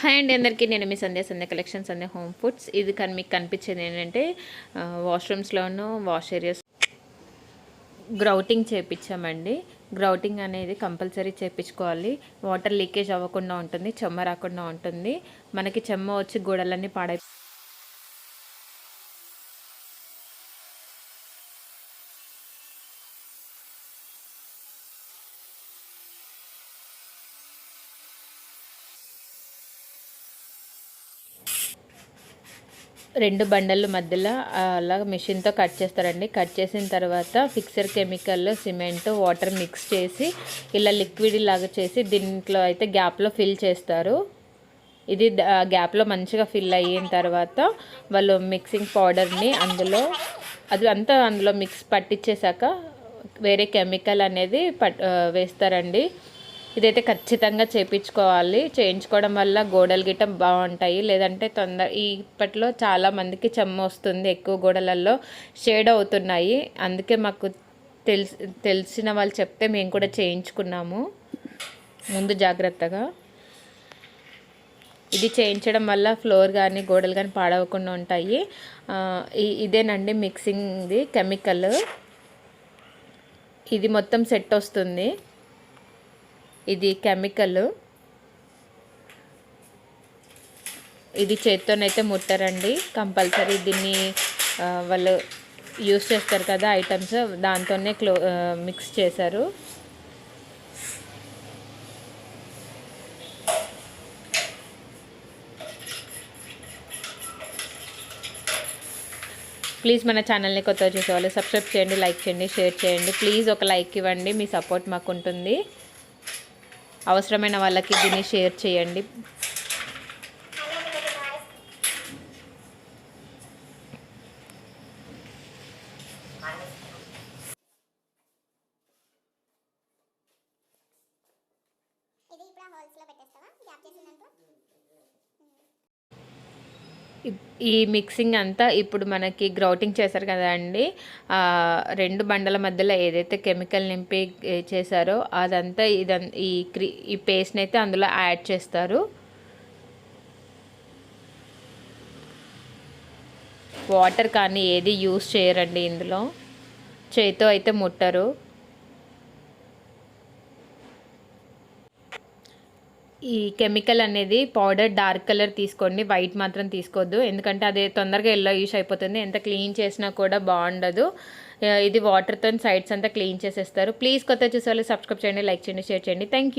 Hi అండి అందరికీ. నేను మీ Sandhya Sandhya collection Sandhya home foods ఇది కానీ మీకు కనిపించేది ఏంటంటే వాష్రూమ్స్లోనూ వాష్ ఏరియాస్ గ్రౌటింగ్ చేయించామండి గ్రౌటింగ్ అనేది కంపల్సరీ చేపించుకోవాలి వాటర్ లీకేజ్ అవ్వకుండా ఉంటుంది చెమ్మ రాకుండా ఉంటుంది. మనకి చెమ్మ వచ్చి గోడలన్నీ పాడై రెండు బండల మధ్యలో అలా మిషన్తో కట్ చేస్తారండి. కట్ చేసిన తర్వాత fixer chemical cement water mix చేసి ఇలా లిక్విడ్ లాగా చేసి దీంట్లో అయితే గ్యాప్లో ఫిల్ చేస్తారు. ఇది గ్యాప్లో మంచిగా ఫిల్ అయిన తర్వాత వాళ్ళు మిక్సింగ్ పౌడర్ని అందులో అది అంతా అందులో మిక్స్ పట్టించేశాక వేరే కెమికల్ అనేది పట్ వేస్తారండి. ఇదైతే ఖచ్చితంగా చేయించుకోవాలి చేయించుకోవడం వల్ల గోడలు గిట్ట బాగుంటాయి. లేదంటే తొందర ఇప్పట్లో చాలా మందికి చెమ్మ వస్తుంది ఎక్కువ గోడలలో షేడ్ అవుతున్నాయి. అందుకే మాకు తెలిసి తెలిసిన వాళ్ళు చెప్తే మేము కూడా చేయించుకున్నాము. ముందు జాగ్రత్తగా. ఇది చేయించడం వల్ల ఫ్లోర్ కానీ గోడలు కానీ పాడవకుండా ఉంటాయి. ఇదేనండి మిక్సింగ్ది కెమికల్. ఇది మొత్తం సెట్ వస్తుంది. ఇది కెమికల్ ఇది చేత్తోనైతే ముట్టరండి. కంపల్సరీ దీన్ని వాళ్ళు యూస్ చేస్తారు కదా ఐటమ్స్ దాంతోనే క్లో మిక్స్ చేశారు. ప్లీజ్ మన ఛానల్ని కొత్తగా చూసేవాళ్ళు సబ్స్క్రైబ్ చేయండి లైక్ చేయండి షేర్ చేయండి. ప్లీజ్ ఒక లైక్ ఇవ్వండి మీ సపోర్ట్ మాకు ఉంటుంది అవసరమైన వాళ్ళకి దీన్ని షేర్ చేయండి. ఈ మిక్సింగ్ అంతా ఇప్పుడు మనకి గ్రౌటింగ్ చేశారు కదా అండి రెండు బండల మధ్యలో ఏదైతే కెమికల్ నింపి చేశారో అదంతా ఇదం ఈ క్రీ ఈ పేస్ట్ని అయితే అందులో యాడ్ చేస్తారు. వాటర్ కానీ ఏది యూస్ చేయరండి ఇందులో. చేతితో అయితే ముట్టరు. ఈ కెమికల్ అనేది పౌడర్ డార్క్ కలర్ తీసుకోండి వైట్ మాత్రం తీసుకోవద్దు ఎందుకంటే అది తొందరగా ఎల్లో యూస్ అయిపోతుంది. ఎంత క్లీన్ చేసినా కూడా బాగుండదు. ఇది వాటర్తో సైడ్స్ అంతా క్లీన్ చేసేస్తారు. ప్లీజ్ కొత్త చూసే వాళ్ళు సబ్స్క్రైబ్ చేయండి లైక్ చేయండి షేర్ చేయండి. థ్యాంక్